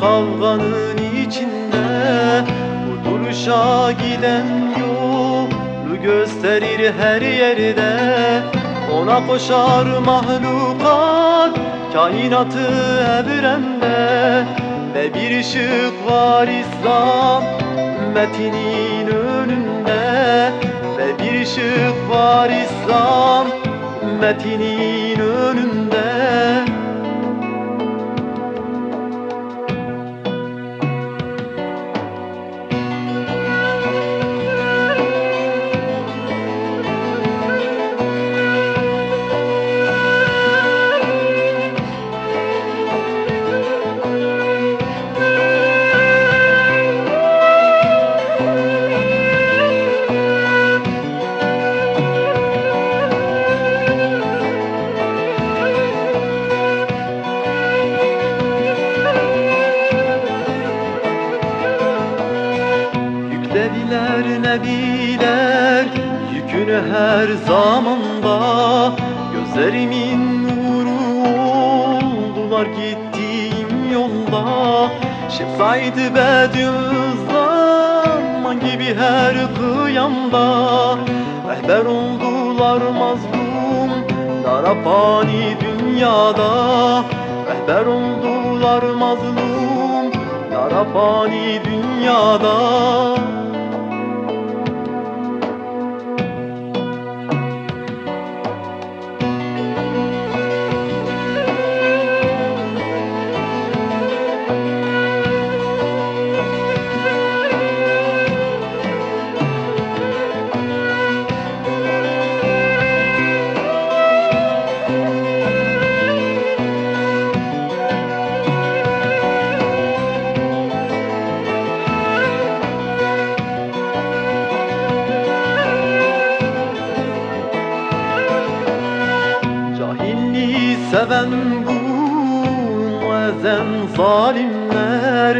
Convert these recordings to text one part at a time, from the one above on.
kavganın içinde. Bu duruşa giden yolu gösterir her yerde. Ona koşar mahlukat kainatı evrende. Ve bir ışık var İslam ümmetinin önünde. Ve bir ışık var İslam ümmetinin önünde. Yüklediler nebiler yükünü her zamanda Gözlerimin nuru oldular gittiğim yolda. Şefsaydı Bediüzzaman gibi her kıyamda? Rehber oldular mazlum Darapani dünyada. Rehber oldular mazlum Darapani dünyada muezzem zalimler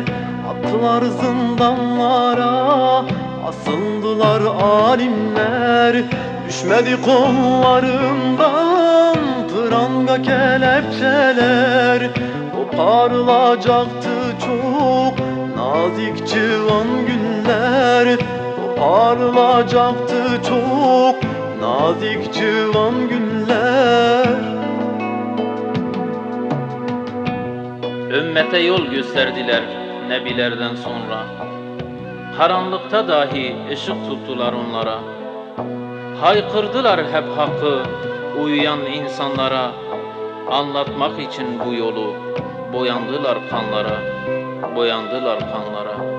Attılar zindanlara? Asıldılar alimler Düşmedi kollarından. Pranga kelepçeler Koparılacaktı çok. Nazik civan güller Koparılacaktı çok. Nazik civan güller Ümmete yol gösterdiler nebilerden sonra. Karanlıkta dahi ışık tuttular onlara. Haykırdılar hep hakkı uyuyan insanlara. Anlatmak için bu yolu boyandılar kanlara, boyandılar kanlara.